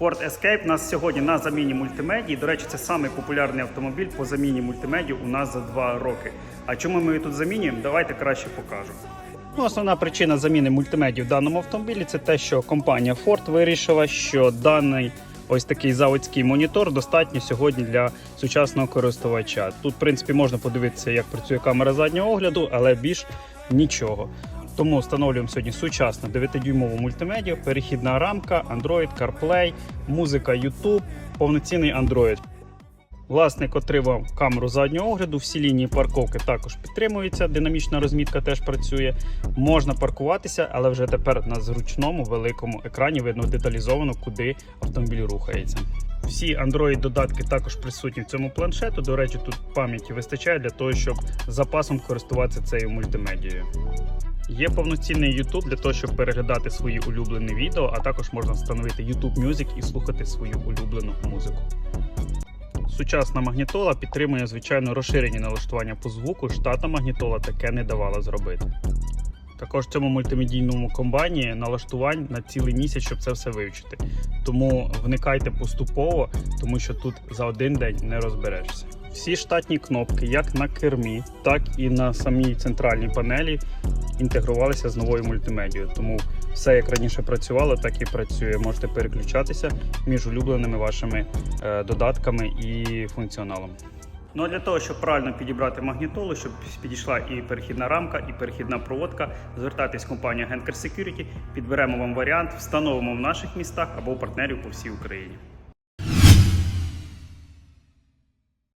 Ford Escape нас сьогодні на заміні мультимедії. До речі, це самий популярний автомобіль по заміні мультимедії у нас за два роки. А чому ми її тут замінюємо? Давайте краще покажу. Ну, основна причина заміни мультимедії в даному автомобілі це те, що компанія Ford вирішила, що даний ось такий заводський монітор достатньо сьогодні для сучасного користувача. Тут, в принципі, можна подивитися, як працює камера заднього огляду, але більш нічого. Тому встановлюємо сьогодні сучасну 9-дюймову мультимедію, перехідна рамка, Android, CarPlay, музика YouTube, повноцінний Android. Власник отримав камеру заднього огляду. Всі лінії парковки також підтримуються. Динамічна розмітка теж працює. Можна паркуватися, але вже тепер на зручному великому екрані видно деталізовано, куди автомобіль рухається. Всі Android додатки також присутні в цьому планшету. До речі, тут пам'яті вистачає для того, щоб запасом користуватися цією мультимедією. Є повноцінний YouTube для того, щоб переглядати свої улюблені відео, а також можна встановити YouTube Music і слухати свою улюблену музику. Сучасна магнітола підтримує звичайно розширені налаштування по звуку. Штатна магнітола таке не давала зробити. Також в цьому мультимедійному комбайні налаштувань на цілий місяць, щоб це все вивчити. Тому вникайте поступово, тому що тут за один день не розберешся. Всі штатні кнопки, як на кермі, так і на самій центральній панелі, інтегрувалися з новою мультимедією. Тому все як раніше працювало, так і працює. Можете переключатися між улюбленими вашими е, додатками і функціоналом. Ну а для того, щоб правильно підібрати магнітолу, щоб підійшла і перехідна рамка, і перехідна проводка, звертайтесь в компанію Genker Security, підберемо вам варіант, встановимо в наших містах або у партнерів по всій Україні.